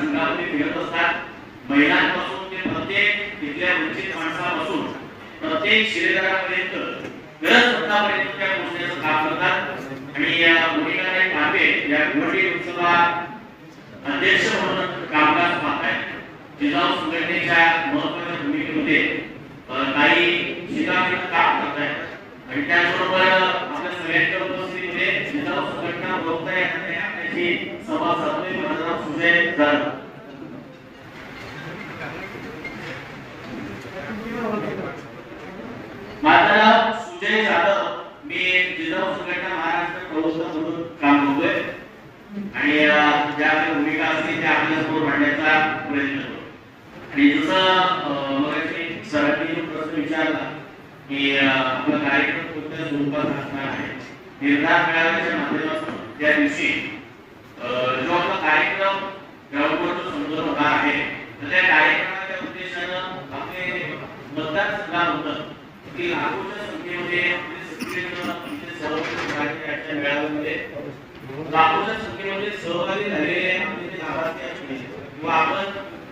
जीवनामध्ये फिरत असतात. महिलांपासून ते प्रत्येक तिथल्या वंचित माणसापासून प्रत्येक शिलेदारापर्यंत गरज त्या पोहोचण्याचं काम करतात. आणि या मोनिकाताई पांडे या भिवंडी लोकसभा अध्यक्ष म्हणून कामकाज पाहत आहेत जिल्हा संघटनेच्या महत्त्वाच्या भूमिकेमध्ये काही शिकामीचं काम करत आहेत आणि त्याचबरोबर आपल्या सगळ्यांच्या उपस्थितीमध्ये जिल्हा संघटना बघता बरोबर आपल्याशी संवाद साधतोय. माझं नाव सुजय जाधव मी जिजाऊ संघटना महाराष्ट्र म्हणून काम करतोय. आणि ज्या काही भूमिका असतील त्या आपल्यासमोर मांडण्याचा प्रयत्न करतो. आणि जसं मग सरांनी जो प्रश्न विचारला की आपला कार्यक्रम कोणत्या स्वरूपात असणार आहे निर्धार मिळाल्याच्या माध्यमातून त्या दिवशी जो आपला कार्यक्रम ग्राउंडवर समजून होणार आहे तर त्या कार्यक्रमाच्या उद्देशानं आपले मतदार होतं. की लाखोच्या संख्येमध्ये आपले मेळाव्यामध्ये. लाखोच्या संख्येमध्ये सहभागी झालेले आपले लाभार्थी असतील किंवा आपण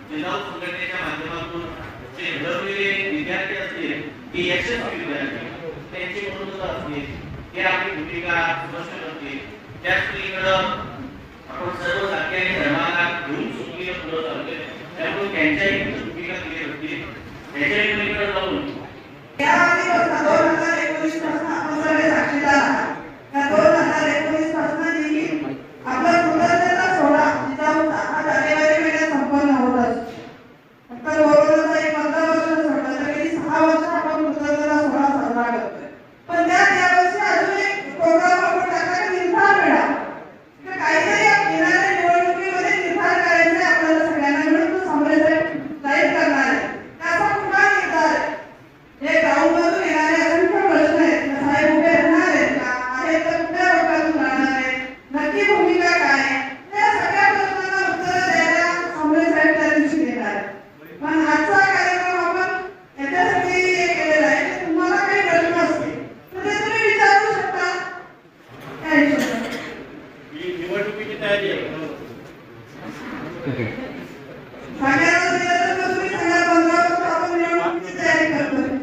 जिल्हा संघटनेच्या माध्यमातून जे घडवलेले विद्यार्थी असतील की यशस्वी विद्यार्थी त्यांची मनोदशा असतील. आपली भूमिका स्पष्ट करते त्याच पलीकडं आपण सर्व जाती आणि धर्माला घेऊन सुखी पुढे चालतोय त्यामुळे त्यांच्याही चुकीला दिली होती. त्याच्याही पलीकडे जाऊन या दिवस दोन हजार एकोणीसपासून आपण सगळे साक्षीदार आहात या दोन हजार एकोणीसपासून देखील आपला कृतज्ञता सोहळा जिजाऊचा हा जानेवारी महिन्यात संपन्न होत असतो आता कोरोनाचा एक पंधरा वर्ष सोडलं तर गेली सहा वर्ष आपण कृतज्ञता सोहळा साजरा करतोय पण त्यात यावर्षी अजून एक प्रोग्राम आपण टाकला की निर्धार मेळावा तर काहीतरी आप- येणाऱ्या निवडणुकीमध्ये निर्धार करायचे आपल्याला सगळ्यांना मिळून तो समरेश जाहीर करणार आहे त्याचा पुन्हा निर्धार आहे हे ग्राउंडमधून येणारे असंख्य प्रश्न आहेत तर साहेब उभे राहणार आहेत का आहेत तर कुठल्या रोगातून राहणार आहेत नक्की भूमिका काय या सगळ्या प्रश्नांना उत्तर द्यायला आंबळे साहेब त्या दिवशी देणार आहेत पण आजचा कार्यक्रम आपण याच्यासाठी हे केलेला आहे की तुम्हाला काही प्रश्न असतील तर ते तुम्ही विचारू शकता त्या हिशोबाने ही निवडणुकीची तयारी आहे सगळ्यांना दिलं तर मग तुम्ही सांगा पंधरा वर्ष आपण निवडणुकीची तयारी करतोय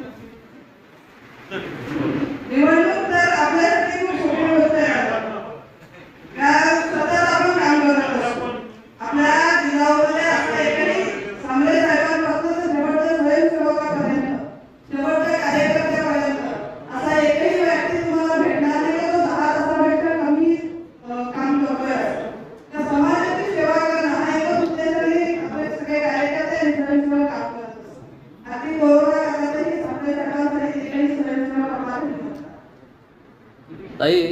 निवडणूक तर आपल्यासाठी खूप सोपी गोष्ट आहे कारण सतत आपण काम करत असतो आपल्या जिल्ह्यामध्ये असं एकही सांगली साहेबांपासून तर शेवटच्या स्वयंसेवकापर्यंत शेवटच्या कार्यकर्त्यापर्यंत असा एकही व्यक्ती तुम्हाला भेटणार नाही की तो दहा तासापेक्षा कमी अं, काम करतोय असं. तर समाजाची सेवा करणं हा एकच उद्देश आणि आपले सगळे कार्यकर्ते आणि स्वयंसेवक काम करत असतात अगदी कोरोना काळातही आपल्या सगळ्यांसाठी एकही स्वयंसेवक आपला भेटला ताई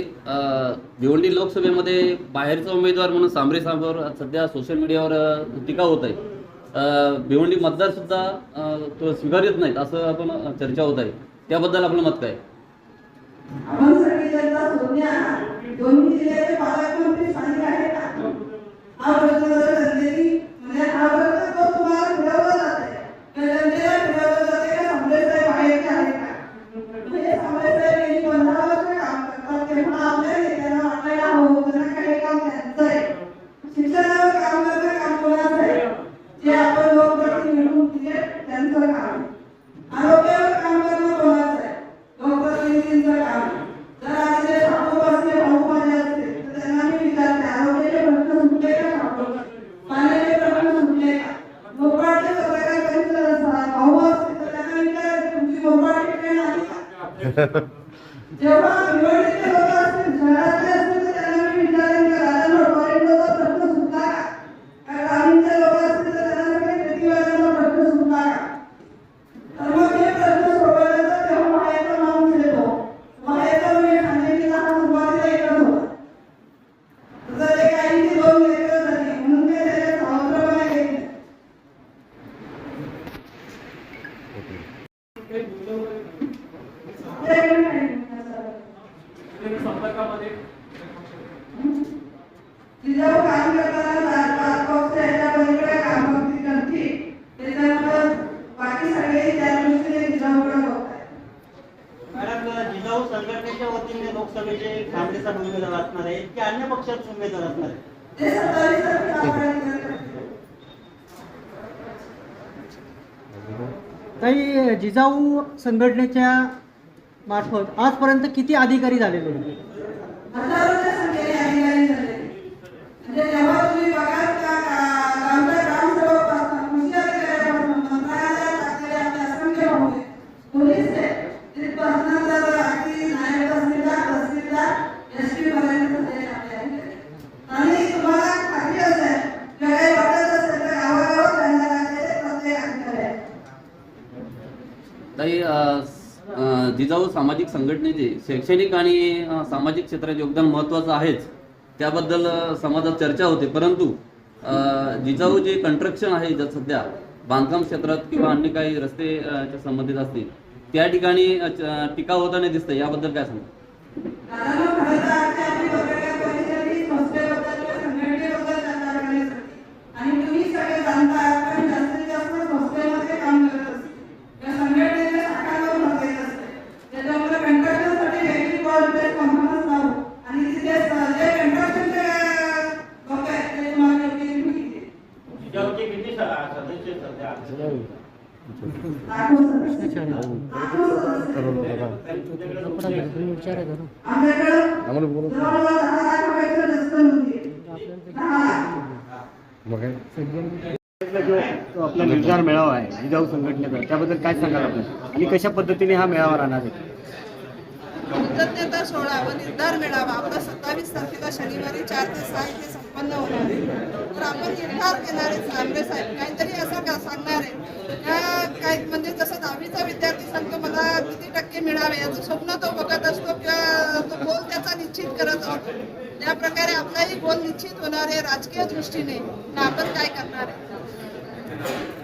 भिवंडी लोकसभेमध्ये बाहेरचा उमेदवार म्हणून सांबरे सांबर सध्या सोशल मीडियावर टीका होत आहे. भिवंडी मतदार सुद्धा अ, नाहीत असं आपण चर्चा होत आहे. त्याबद्दल आपलं मत काय? जेव्हा निवडणुकीचे असं. जिजाऊ काम करताना चार पाच पक्ष याच्या पलीकडे काम करतील करतील त्याच्यानंतर बाकी सगळे त्या दृष्टीने जिजाऊकडे बघतात मॅडम जिजाऊ संघटनेच्या वतीने लोकसभेचे काँग्रेस उमेदवार असणार आहे की अन्य पक्षाचे उमेदवार असणार आहे ते सत्तावीस तारखेला आपण करतात. काही जिजाऊ संघटनेच्या मार्फत आजपर्यंत किती अधिकारी झालेले. ताई जिजाऊ सामाजिक संघटनेचे शैक्षणिक आणि सामाजिक क्षेत्रात योगदान महत्त्वाचं आहेच. त्याबद्दल समाजात चर्चा होते. परंतु जिजाऊ जे कंस्ट्रक्शन आहे जर सध्या बांधकाम क्षेत्रात किंवा अन्य काही रस्ते च्या संबंधित असतील त्या ठिकाणी टीका होताना दिसतं याबद्दल काय सांगतो? जो आपला निर्धार मेळावा आहे. जिजाऊ संघटनेकडे. त्याबद्दल काय सांगाल आपण? आणि कशा पद्धतीने हा मेळावा राहणार आहे? कृतज्ञता सोहळा व निर्धार मेळावा आपला सत्तावीस तारखेला शनिवारी चार ते सहा इथे संपन्न होणार आहे. तर आपण निर्धार घेणार आहे सांबरे साहेब. काहीतरी असं का सांगणार आहे का काय म्हणजे जसं दहावीचा विद्यार्थी सांगतो मला किती टक्के मिळावे याचं स्वप्न तो बघत असतो किंवा तो गोल त्याचा निश्चित करत असतो त्या प्रकारे आपलाही गोल निश्चित होणार आहे राजकीय दृष्टीने. आपण काय करणार आहे?